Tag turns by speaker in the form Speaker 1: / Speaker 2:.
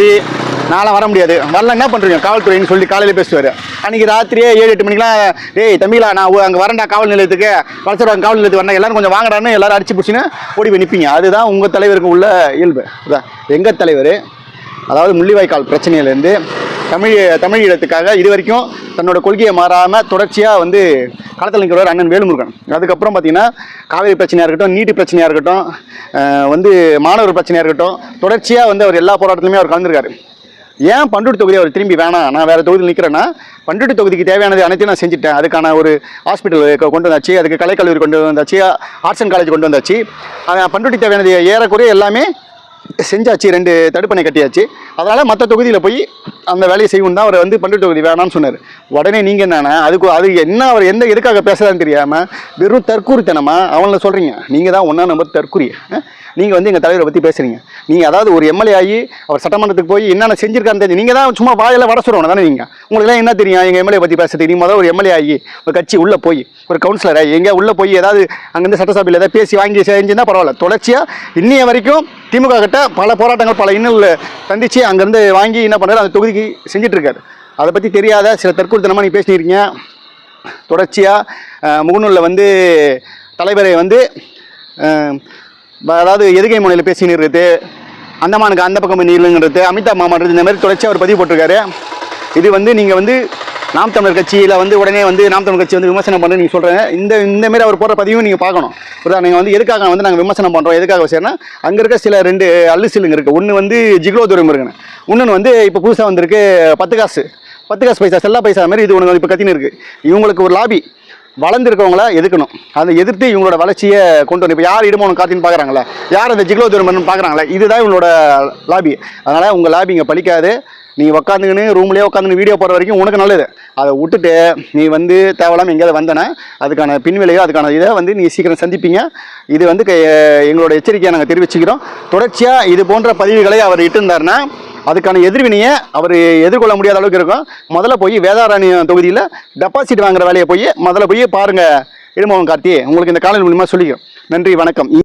Speaker 1: ராத்திரி நாளை வர முடியாது. வரல என்ன பண்ணுறீங்க காவல்துறைன்னு சொல்லி காலையில் பேசுவார். அன்றைக்கி ராத்திரியே ஏழு எட்டு மணிக்கெலாம் டேய் தம்பிங்களா நான் அங்கே வரேன்டா காவல் நிலையத்துக்கு. வளசரம் காவல் நிலையத்துக்கு வரேன் எல்லாரும் கொஞ்சம் வாங்கடான்னு எல்லாரும் அடிச்சு பிடிச்சின்னு ஓடி போய் நிற்பீங்க அதுதான் உங்கள் தலைவருக்கு உள்ள இயல்பு. அதான் எங்கள் தலைவர்? அதாவது முள்ளிவாய்க்கால் பிரச்சனையிலேருந்து தமிழ் தமிழீழத்துக்காக இது வரைக்கும் தன்னோட கொள்கையை மாறாமல் தொடர்ச்சியாக வந்து களத்தில் நிற்கிறவர் அண்ணன் வேலுமுருகன். அதுக்கப்புறம் பார்த்தீங்கன்னா காவிரி பிரச்சனையாக இருக்கட்டும் நீட்டு பிரச்சனையாக இருக்கட்டும் வந்து மாணவர் பிரச்சனையாக இருக்கட்டும் தொடர்ச்சியாக வந்து அவர் எல்லா போராட்டத்திலுமே அவர் கலந்துருக்காரு. ஏன் பண்ருட்டி தொகுதி அவர் திரும்பி வேணாம்? நான் வேறு தொகுதியில் நிற்கிறேன்னா பண்ருட்டி தொகுதிக்கு தேவையானது அனைத்தையும் நான் செஞ்சுட்டேன். அதுக்கான ஒரு ஹாஸ்பிட்டல் கொண்டு வந்தாச்சு அதுக்கு கலைக்கல்லூரி கொண்டு வந்தாச்சு ஆர்ட்ஸ் அண்ட் காலேஜ் கொண்டு வந்தாச்சு. அஹ் பண்ருட்டி தேவையானது ஏறக்குறைய எல்லாமே செஞ்சாச்சு ரெண்டு தடுப்பணை கட்டியாச்சு. அதனால் மற்ற தொகுதியில் போய் அந்த வேலையை செய்யணும் தான் அவர் வந்து பண்டு தொகுதி வேணாம்னு சொன்னார். உடனே நீங்கள் என்னென்னா அதுக்கு அது என்ன அவர் எந்த எதுக்காக பேசுகிறான்னு தெரியாமல் வெறும் தற்கூரித்தனமாக அவங்கள சொல்கிறீங்க நீங்கள் தான் ஒன்றா நம்பர் தற்கூரி. நீங்கள் வந்து எங்கள் தலைவரை பற்றி பேசுகிறீங்க நீங்கள் அதாவது ஒரு எம்எல்ஏ ஆகி அவர் சட்டமன்றத்துக்கு போய் என்னென்ன செஞ்சிருக்காருன்னு தெரிஞ்சு நீங்கள் தான் சும்மா வாயில் வர சொல்லுவோம் தானே நீங்கள் உங்களுக்குலாம் என்ன தெரியும்? எங்கள் எம்எல்ஏ பற்றி பேசுறதுக்கு. தெரியும் முதல்ல ஒரு எம்எல்ஏ ஆகி ஒரு கட்சி உள்ளே போய் ஒரு கவுன்சிலர் ஆகி எங்கே உள்ளே போய் ஏதாவது அங்கேருந்து சட்டசபையில் ஏதாவது பேசி வாங்கி செஞ்சுன்னா பரவாயில்ல. தொடர்ச்சியாக இன்னைய வரைக்கும் திமுக கிட்ட பல போராட்டங்கள் பல இன்னல் சந்தித்து அங்கேருந்து வாங்கி என்ன பண்ணுறாரு அந்த தொகுதிக்கு செஞ்சிட்ருக்காரு அதை பற்றி தெரியாத சில தற்கொலைத்தனமாக நீ பேசியிருக்கீங்க. தொடர்ச்சியாக முகநூலில் வந்து தலைவரை வந்து அதாவது எதுகை முனையில் பேசின்னு இருக்குது அந்தமானுக்கு அந்த பக்கம் நீளுங்கிறது அமிதாப் மாமான்றது இந்த மாதிரி தொடர்ச்சியாக அவர் பதிவு போட்டிருக்காரு. இது வந்து நீங்கள் வந்து நாம் தமிழர் கட்சியில் வந்து உடனே வந்து நாம் தமிழர் கட்சி வந்து விமர்சனம் பண்ணி நீங்கள் சொல்கிறேன் இந்த இந்தமாரி அவர் போடுற பதிவும் நீங்கள் பார்க்கணும். புரியுதா? நீங்கள் வந்து எதுக்காக வந்து நாங்கள் விமர்சனம் பண்ணுறோம் எதுக்காக செய்யறோம்னா அங்கே இருக்க சில ரெண்டு அல்லு சில்லுங்க இருக்குது ஒன்று வந்து ஜிக்லோ தூரம் இருக்குன்னு இன்னொன்று வந்து இப்போ புதுசாக வந்திருக்கு பத்து காசு பத்து காசு பைசா செல்லா பைசா மாதிரி இது ஒன்று இப்போ கத்தின்னு இருக்குது இவங்களுக்கு ஒரு லாபி. வளர்ந்துருக்கவங்கள எதுக்கணும் அதை எதிர்த்து இவங்களோட வளர்ச்சியை கொண்டு வரணும். இப்போ யார் இடமோனு காத்தின்னு பார்க்குறாங்களே யார் அந்த ஜிக்லோ துரம்பன் பார்க்குறாங்களே இதுதான் இவங்களோட லாபி அதனால் உங்கள் லாபி இங்கே பழிக்காது. நீ உட்காந்துக்கின்னு ரூம்லேயே உட்காந்து வீடியோ போடுற வரைக்கும் உனக்கு நல்லது. அதை விட்டுட்டு நீ வந்து தேவையில்லாமல் எங்கேயாவது வந்தேன்னா அதுக்கான பின்விலையோ அதுக்கான இதை வந்து நீ சீக்கிரம் சந்திப்பீங்க. இது வந்து க- எங்களோட எச்சரிக்கையை நாங்கள் தெரிவிச்சுக்கிறோம். தொடர்ச்சியாக இது போன்ற பதிவுகளை அவர் இட்டிருந்தாருன்னா அதுக்கான எதிர்வினையை அவர் எதிர்கொள்ள முடியாத அளவுக்கு இருக்கும். முதல்ல போய் வேதாராணியம் தொகுதியில் டெபாசிட் வாங்குற வேலையை போய் முதல்ல போய் பாருங்கள் இடுமோகன் கார்த்தி உங்களுக்கு இந்த காலையில் மூலியமாக சொல்லிக்கிறோம். நன்றி வணக்கம்.